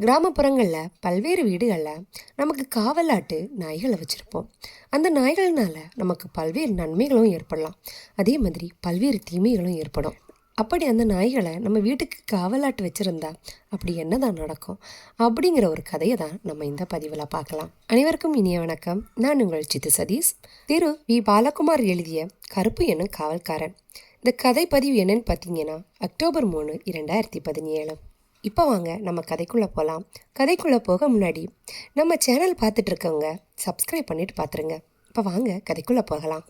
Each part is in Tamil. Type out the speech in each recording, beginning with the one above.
கிராமப்புறங்களில் பல்வேறு வீடுகளில் நமக்கு காவலாட்டு நாய்களை வச்சுருப்போம். அந்த நாய்கள்னால நமக்கு பல்வேறு நன்மைகளும் ஏற்படலாம். அதே மாதிரி பல்வேறு தீமைகளும் ஏற்படும். அப்படி அந்த நாய்களை நம்ம வீட்டுக்கு காவலாட்டு வச்சுருந்தா அப்படி என்னதான் நடக்கும்? அப்படிங்கிற ஒரு கதையை தான் நம்ம இந்த பதிவில் பார்க்கலாம். அனைவருக்கும் இனிய வணக்கம். நான் உங்கள் சித்து சதீஷ். திரு வி. பாலகுமார் எழுதிய கருப்பு என்னும் காவல்காரன். இந்த கதை பதிவு என்னன்னு பார்த்தீங்கன்னா அக்டோபர் மூணு இரண்டாயிரத்தி பதினேழு. இப்போ வாங்க நம்ம கதைக்குள்ளே போகலாம் கதைக்குள்ளே போக முன்னாடி நம்ம சேனல் பார்த்துட்ருக்கவங்க சப்ஸ்கிரைப் பண்ணிட்டு பார்த்துருங்க. இப்போ வாங்க கதைக்குள்ளே போகலாம்.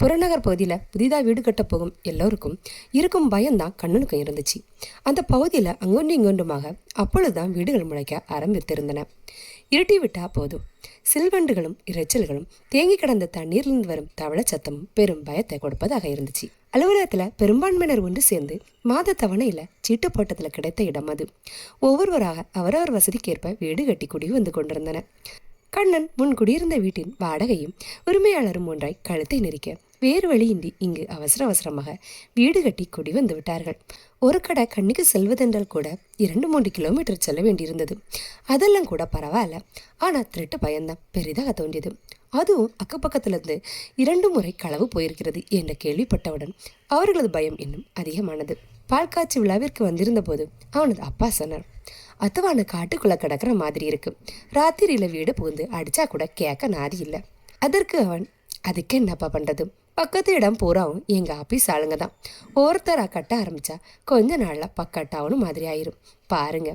புறநகர் பகுதியில் புதிதாக வீடு கட்ட போகும் எல்லோருக்கும் இருக்கும் பயம்தான் கண்ணனுக்கும் இருந்துச்சு. அந்த பகுதியில் அங்கொன்று இங்கொன்றுமாக அப்பொழுதுதான் வீடுகள் முளைக்க ஆரம்பித்திருந்தன. இருட்டி விட்டா போதும். சில்வண்டுகளும் இரைச்சல்களும் தேங்கி கிடந்த தண்ணீரிலிருந்து வரும் தவளை சத்தமும் பெரும் பயத்தை கொடுப்பதாக இருந்துச்சு. அலுவலகத்தில் பெரும்பான்மையினர் ஒன்று சேர்ந்து மாத தவணையில் சீட்டு போட்டத்தில் கிடைத்த இடம் அது. ஒவ்வொருவராக அவரவர் வசதிக்கேற்ப வீடு கட்டி குடி வந்து கொண்டிருந்தனர். கண்ணன் முன் குடியிருந்த வீட்டின் வாடகையும் உரிமையாளரும் ஒன்றாய் கழுத்தை நெரிக்க வேறு வழியின்றி இங்கு அவசர அவசரமாக வீடு கட்டி குடி வந்து விட்டார்கள். ஒரு கடை கண்ணுக்கு செல்வதென்றால் கூட இரண்டு மூன்று கிலோமீட்டர் செல்ல வேண்டியிருந்தது. அதெல்லாம் கூட பரவாயில்ல. ஆனால் திருட்டு பயம்தான். பெரிதாக தோன்றியது. அதுவும் அக்கப்பக்கத்திலிருந்து இரண்டு முறை களவு போயிருக்கிறது என்ற கேள்விப்பட்டவுடன் அவர்களது பயம் இன்னும் அதிகமானது. பால் காய்ச்சி விழாவிற்கு வந்திருந்த போது அவனது அப்பா சொன்னார் அத்தவான காட்டுக்குள்ளே கிடக்கிற மாதிரி இருக்கு. ராத்திரியில் வீடு புகுந்து அடிச்சா கூட கேட்க நாதி இல்லை. அதற்கு அவன் அதுக்கு என்னப்பா பண்ணுறது பக்கத்து இடம் பூராவும் எங்கள் ஆஃபீஸ் ஆளுங்க தான் ஒருத்தராக கட்ட ஆரம்பித்தா கொஞ்ச நாளில் பக்கட்டாவனும் மாதிரி ஆயிரும். பாருங்க.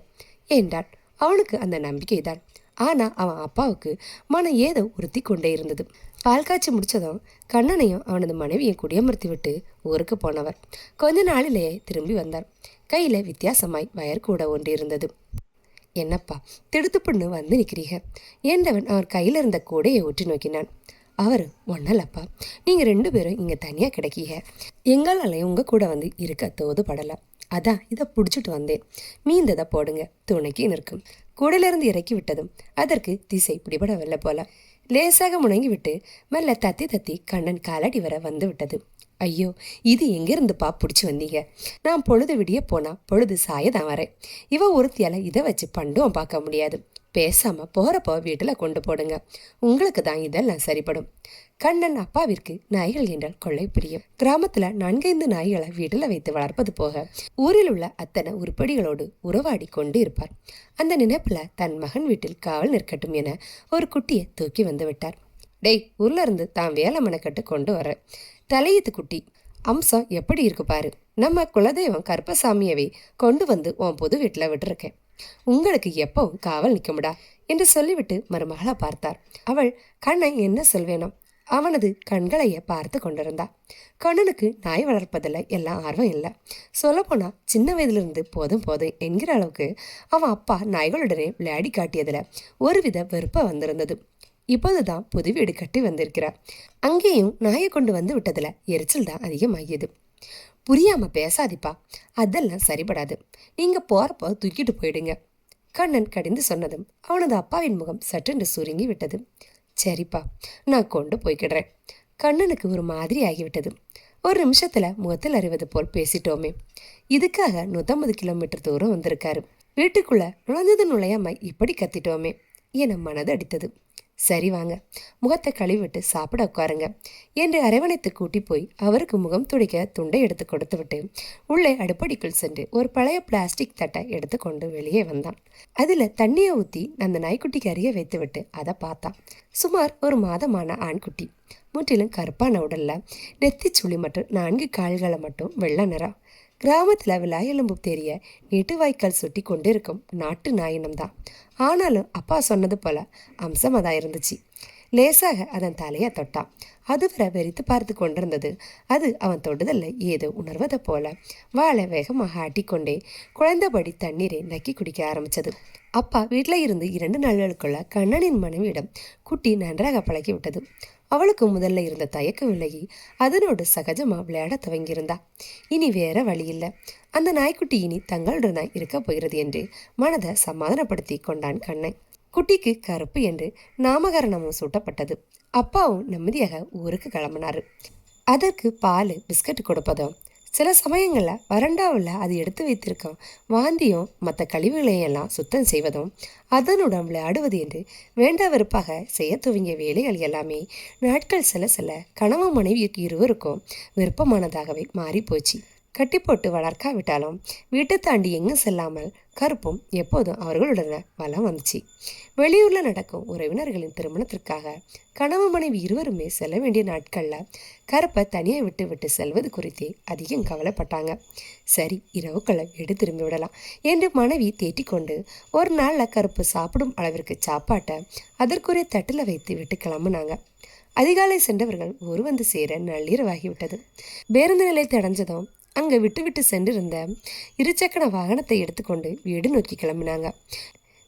என்றான் அவனுக்கு அந்த நம்பிக்கை தான். ஆனால் அவன் அப்பாவுக்கு மனம் ஏதோ உறுத்தி கொண்டே இருந்தது. பால் காய்ச்சி முடித்ததும் கண்ணனையும் அவனது மனைவியை குடியமர்த்தி விட்டு ஊருக்கு போனவர். கொஞ்ச நாளிலேயே திரும்பி வந்தார். கையில் வித்தியாசமாய் வயர் கூட ஒன்று இருந்தது. என்னப்பா திடுத்து பொண்ணு வந்து நிற்கிறீங்க என்றவன் அவர் கையில் இருந்த கூடையை ஒற்றி நோக்கினான். அவர் ஒன்னலப்பா நீங்கள் ரெண்டு பேரும் இங்கே தனியாக கிடைக்கீங்க. எங்களாலையும் உங்கள் கூட வந்து இருக்க தோது படலை அதான் இதை பிடிச்சிட்டு வந்தேன். மீந்ததை போடுங்க. துணைக்கு நிற்கும். கூடையிலிருந்து இறக்கி விட்டதும் அதற்கு திசை பிடிபடவில்லை போல. லேசாக முணங்கி விட்டு மெல்ல தத்தி தத்தி கண்ணன் காலடி வர வந்து விட்டது. ஐயோ இது எங்கேருந்துப்பா பிடிச்சி வந்தீங்க? நான் பொழுது விடிய போனால் பொழுது சாய தான் வரேன் இவ ஒருத்தியால் இதை வச்சு பண்டும் பார்க்க முடியாது. பேசாம போறப்போ வீட்டில் கொண்டு போடுங்க. உங்களுக்கு தான் இதெல்லாம் சரிப்படும். கண்ணன் அப்பாவிற்கு நாய்கள் என்றால் கொள்ளை பிரியும். கிராமத்துல நான்கைந்து நாய்களை வீட்டில் வைத்து வளர்ப்பது போக ஊரில் உள்ள அத்தனை உருப்படிகளோடு உறவாடி கொண்டு இருப்பார் அந்த நினைப்புல தன் மகன் வீட்டில் காவல் நிற்கட்டும் என ஒரு குட்டியை தூக்கி வந்து விட்டார். டேய் ஊர்ல இருந்து தான் வேலை மெனக்கட்டு கொண்டு வர. தலையத்து குட்டி அம்சம் எப்படி இருக்கு பாரு. நம்ம குலதெய்வம் கருப்பசாமியவே கொண்டு வந்து உன் புது வீட்டில் விட்டுருக்கேன். உங்களுக்கு எப்பவும் காவல் நிற்கும்டா என்று சொல்லிவிட்டு மருமகளா பார்த்தார். அவள் கண்ணை என்ன சொல்வேனோ? அவனது கண்களையே பார்த்து கொண்டிருந்தா. கண்ணனுக்கு நாய் வளர்ப்பதில் எல்லாம் ஆர்வம் இல்லை. சொல்லப்போனால் சின்ன வயதிலிருந்து போதும் போதும் என்கிற அளவுக்கு அவன் அப்பா நாய்களுடனே விளையாடி காட்டியதில் ஒருவித வெறுப்பை வந்திருந்தது. இப்போதுதான் புது வீடு கட்டி வந்திருக்கிறார். அங்கேயும் நாயை கொண்டு வந்து விட்டதில் எரிச்சல் தான் அதிகமாகியது. புரியாமல் பேசாதிப்பா. அதெல்லாம் சரிபடாது. நீங்கள் போகிறப்போ தூக்கிட்டு போயிடுங்க. கண்ணன் கடிந்து சொன்னதும் அவனது அப்பாவின் முகம் சட்டென்று சுருங்கி விட்டது. சரிப்பா நான் கொண்டு போய்க்கிடுறேன். கண்ணனுக்கு ஒரு மாதிரி ஆகிவிட்டது. ஒரு நிமிஷத்தில் முகத்தில் அறிவது போல் பேசிட்டோமே. இதுக்காக நூற்றம்பது கிலோமீட்டர் தூரம் வந்திருக்காரு. வீட்டுக்குள்ளே நுழைஞ்சது நுழையாமல் இப்படி கத்திட்டோமே என மனது அடித்தது. சரி வாங்க. முகத்தை கழுவிட்டு சாப்பிட உட்காருங்க. என்று அரவணைத்து கூட்டி போய் அவருக்கு முகம் துடைக்க துண்டை எடுத்து கொடுத்து விட்டு உள்ளே அடுப்படிக்குள் சென்று ஒரு பழைய பிளாஸ்டிக் தட்டை எடுத்து கொண்டு வெளியே வந்தான். அதில் தண்ணியை ஊற்றி அந்த நாய்க்குட்டிக்கு அருகே வைத்து விட்டு அதை பார்த்தான். சுமார் ஒரு மாதமான ஆண்குட்டி. முற்றிலும் கருப்பான உடல்ல நெத்தி சுழி மற்றும் நான்கு கால்களை மட்டும் வெள்ள நிறம் கிராமத்தில் விலாயெலும்பு எலும்பு தெரிய நெட்டு வாய்க்கால் சுட்டி கொண்டிருக்கும் நாட்டு நாயினம் தான். ஆனாலும் அப்பா சொன்னது போல அம்சமாக தான் இருந்துச்சு. லேசாக அதன் தலையை தொட்டான். அதுவரை வெறித்து பார்த்து கொண்டிருந்தது. அது அவன் தொடுதல்ல ஏதோ உணர்வதை போல வாழை வேகமாக ஆட்டிக்கொண்டே குழந்தபடி தண்ணீரை நக்கி குடிக்க ஆரம்பிச்சது. அப்பா வீட்டில் இருந்து இரண்டு நாள்களுக்குள்ள கண்ணனின் மனைவியிடம் குட்டி நன்றாக பழகிவிட்டது. அவளுக்கு முதல்ல இருந்த தயக்கம் விலகி அதனோடு சகஜமாக விளையாட துவங்கியிருந்தா. இனி வேற வழி இல்லை அந்த நாய்க்குட்டி இனி தங்களுடனாய் தான் இருக்க போகிறது என்று மனதை சமாதானப்படுத்தி கொண்டான் கண்ணை குட்டிக்கு கருப்பு என்று நாமகரணமும் சூட்டப்பட்டது. அப்பாவும் நிம்மதியாக ஊருக்கு கிளம்பினாரு. அதற்கு பால் பிஸ்கட் கொடுப்பதும் சில சமயங்களில் வறண்டாவில் அது எடுத்து வைத்திருக்கும். வாந்தியும் மற்ற கழிவுகளையெல்லாம் சுத்தம் செய்வதும் அதனுடன் விளையாடுவது என்று வேண்டா வெறுப்பாக செய்ய துவங்கிய வேலைகள் எல்லாமே நாட்கள் சில சில கணவன் மனைவிக்கு இருவருக்கும் விருப்பமானதாகவே மாறிப்போச்சு. கட்டி போட்டு வளர்க்காவிட்டாலும் வீட்டை தாண்டி எங்கும் செல்லாமல் கருப்பும் எப்போதும் அவர்களுடன் வளம் வந்துச்சு. வெளியூரில் நடக்கும் உறவினர்களின் திருமணத்திற்காக கணவன் மனைவி இருவருமே செல்ல வேண்டிய நாட்களில் கருப்பை தனியாக விட்டு விட்டு செல்வது குறித்தே அதிகம் கவலைப்பட்டாங்க. சரி இரவுக்களை வீடு திரும்பி விடலாம் என்று மனைவி தேட்டிக்கொண்டு ஒரு நாளில் கருப்பு சாப்பிடும் அளவிற்கு சாப்பாட்டை அதற்குரிய தட்டில் வைத்து விட்டு கிளம்புனாங்க. அதிகாலை சென்றவர்கள் ஒரு வந்து சேர நள்ளிரவாகிவிட்டது. பேருந்து நிலையத்தை அடைஞ்சதும் அங்கே விட்டு விட்டு சென்றிருந்த இருசக்கர வாகனத்தை எடுத்துக்கொண்டு வீடு நோக்கி கிளம்பினாங்க.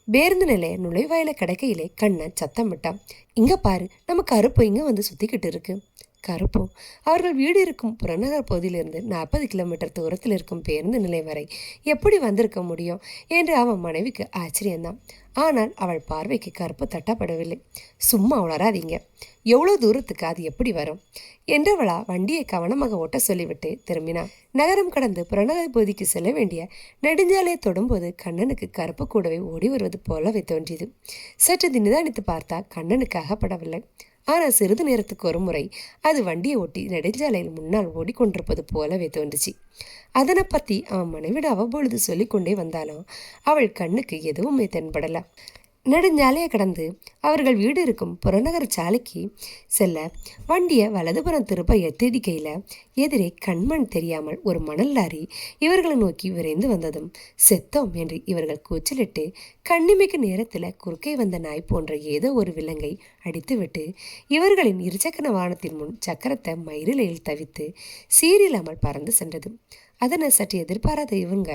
பேருந்து நிலைய நுழைவாயில கிடைக்கையிலே கண்ணை சத்தம் விட்டான் இங்கே பாரு நம்ம கருப்பு இங்கே வந்து சுற்றிக்கிட்டு இருக்கு. கருப்பும் அவர்கள் வீடு இருக்கும் புறநகர் பகுதியிலிருந்து நாற்பது கிலோமீட்டர் தூரத்தில் இருக்கும் பேருந்து நிலையம் வரை எப்படி வந்திருக்க முடியும் என்று அவன் மனைவிக்கு ஆச்சரியம்தான் ஆனால் அவள் பார்வைக்கு கருப்பு தட்டப்படவில்லை. சும்மா உளராதீங்க எவ்வளோ தூரத்துக்கு அது எப்படி வரும்? என்றவளா வண்டியை கவனமாக ஓட்ட சொல்லிவிட்டு திரும்பினான் நகரம் கடந்து புறநகர் பகுதிக்கு செல்ல வேண்டிய நெடுஞ்சாலையை தொடும்போது கண்ணனுக்கு கருப்பு கூடவே ஓடி வருவது போலவே தோன்றியது. சற்று நிதானித்து பார்த்தா கண்ணனுக்கு அகப்படவில்லை. ஆனால் சிறிது நேரத்துக்கு ஒரு முறை அது வண்டியை ஓட்டி நெடுஞ்சாலையில் முன்னால் ஓடிக்கொண்டிருப்பது போலவே தோன்றுச்சு. அதனை பற்றி அவன் மனைவிட அவ்வப்பொழுது சொல்லிக்கொண்டே வந்தாலும் அவள் கண்ணுக்கு எதுவுமே தென்படலை. நெடுஞ்சாலையை கடந்து அவர்கள் வீடு இருக்கும் புறநகர் சாலைக்கு செல்ல வண்டியை வலதுபுறம் திருப்ப எத்திடிக்கையில் எதிரே கண்மண் தெரியாமல் ஒரு மணல் லாரி இவர்களை நோக்கி விரைந்து வந்ததும் செத்தோம் என்று இவர்கள் கூச்சலிட்டு கண்ணிமைக்கு நேரத்தில் குறுக்கே வந்த நாய் போன்ற ஏதோ ஒரு விலங்கை அடித்துவிட்டு இவர்களின் இருசக்கர வாகனத்தின் முன் சக்கரத்தை மயிரிலையில் தவித்து சீரில்லாமல் பறந்து சென்றது. அதனை சற்று எதிர்பாராத இவங்க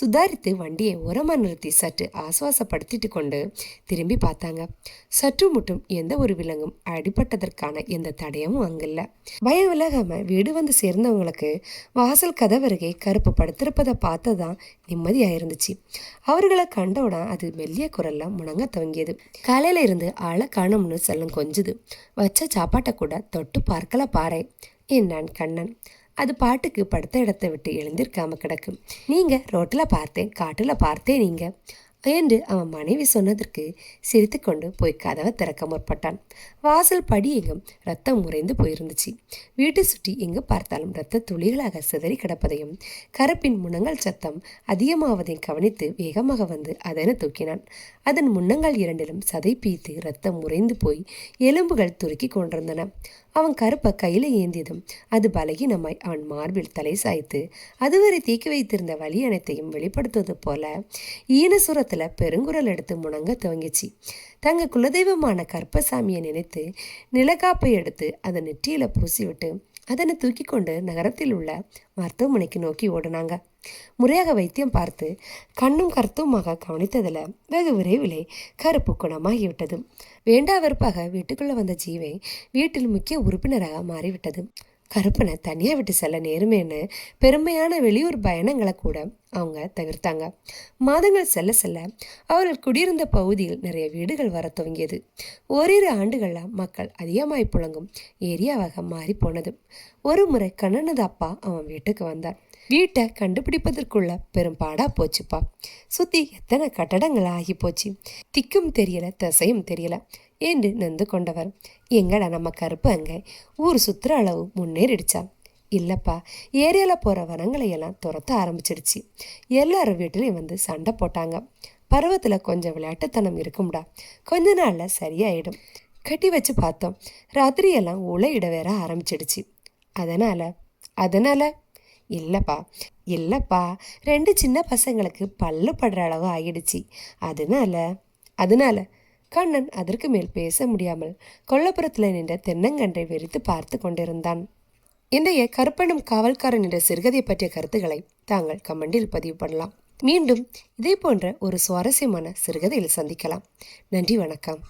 சுதாரித்து வண்டியை உரமாக நிறுத்தி சற்று ஆசுவாசப்படுத்திட்டு கொண்டு திரும்பி பார்த்தாங்க. சற்று முட்டும் எந்த ஒரு விலங்கும் அடிபட்டதற்கான எந்த தடையமும் அங்கில்ல. பயம் விலகாமல் வீடு வந்து சேர்ந்தவங்களுக்கு வாசல் கதவருகே கருப்பு படுத்திருப்பதை பார்த்ததான் நிம்மதியாக இருந்துச்சு அவர்களை கண்டவுடன் அது மெல்லிய குரல்ல முணங்க துவங்கியது. காலையில இருந்து ஆளை காணும்னு செல்லம் கொஞ்சுது. வச்ச சாப்பாட்டை கூட தொட்டு பார்க்கல பாறை என்னான் கண்ணன்? அது பாட்டுக்கு படுத்த இடத்தை விட்டு எழுந்திருக்காம கிடக்கும் நீங்கள் ரோட்டில் பார்த்தேன் காட்டில் பார்த்தேன் நீங்கள் என்று அவன் மனைவி சொன்னதற்கு சிரித்து கொண்டு போய் கதவை திறக்க முற்பட்டான். வாசல் படி எங்கும் ரத்தம் உறைந்து போயிருந்துச்சு. வீட்டை சுற்றி எங்கு பார்த்தாலும் ரத்த துளிகளாக சிதறி கிடப்பதையும் கருப்பின் முனங்கள் சத்தம் அதிகமாவதையும் கவனித்து வேகமாக வந்து அதனை தூக்கினான். அதன் முன்னங்கள் இரண்டிலும் சதை பீத்து ரத்தம் உறைந்து போய் எலும்புகள் துருக்கி கொண்டிருந்தன. அவன் கருப்பை கையில் ஏந்தியதும் அது பலகீனமாய் அவன் மார்பில் தலை சாய்த்து அதுவரை தீக்கி வைத்திருந்த வழி அனைத்தையும் வெளிப்படுத்துவது போல ஈனசுரத்தில் பெருங்குரல் எடுத்து முணங்க துவங்கிச்சு. தங்க குலதெய்வமான கருப்பசாமியை நினைத்து நிலக்காப்பை எடுத்து அதை நெற்றியில் பூசிவிட்டு அதனை தூக்கி கொண்டு நகரத்தில் உள்ள மருத்துவமனைக்கு நோக்கி ஓடினாங்க. முறையாக வைத்தியம் பார்த்து கண்ணும் கருத்துமாக கவனித்ததில் வெகு விரைவிலே கருப்பு குணமாகிவிட்டது. வேண்டா வெறுப்பாக வீட்டுக்குள்ளே வந்த ஜீவை வீட்டில் முக்கிய உறுப்பினராக மாறிவிட்டது. கருப்பனை தனியாக விட்டு செல்ல நேருமேன்னு பெருமையான வெளியூர் பயணங்களை கூட அவங்க தவிர்த்தாங்க. மாதங்கள் செல்ல செல்ல அவர்கள் குடியிருந்த பகுதியில் நிறைய வீடுகள் வர துவங்கியது. ஓரிரு ஆண்டுகளில் மக்கள் அதிகமாய் புழங்கும் ஏரியாவாக மாறி போனது. ஒரு முறை கண்ணனது அப்பா அவன் வீட்டுக்கு வந்தார். வீட்டை கண்டுபிடிப்பதற்குள்ள பெரும் பாடா போச்சுப்பா. சுத்தி எத்தனை கட்டடங்கள் ஆகி போச்சு. திக்கும் தெரியல தசையும் தெரியல. என்று நொந்து கொண்டவர். எங்கடா நம்ம கருப்பு அங்கே? ஊர் சுற்றுற அளவு முன்னேறிடுச்சா? இல்லைப்பா ஏரியாவில் போகிற வனங்களை எல்லாம் துரத்த ஆரம்பிச்சிடுச்சு. எல்லாரும் வீட்டிலையும் வந்து சண்டை போட்டாங்க. பருவத்தில் கொஞ்சம் விளையாட்டுத்தனம் இருக்கும்டா. கொஞ்ச நாளில் சரியாயிடும். கட்டி வச்சு பார்த்தோம். ராத்திரியெல்லாம் உலையிட வேற ஆரம்பிச்சிடுச்சு. அதனால்? அதனால்? இல்லைப்பா இல்லைப்பா. ரெண்டு சின்ன பசங்களுக்கு பல்லு படுற அளவு ஆகிடுச்சு அதனால்? அதனால்? கண்ணன் அதற்கு மேல் பேச முடியாமல் கொல்லப்புறத்தில் நின்ற தென்னங்கன்றை வெறித்து பார்த்து கொண்டிருந்தான். இன்றைய கருப்பனும் காவல்காரன் என்ற சிறுகதை பற்றிய கருத்துக்களை தாங்கள் கமெண்டில் பதிவு பண்ணலாம். மீண்டும் இதே போன்ற ஒரு சுவாரஸ்யமான சிறுகதையில் சந்திக்கலாம். நன்றி வணக்கம்.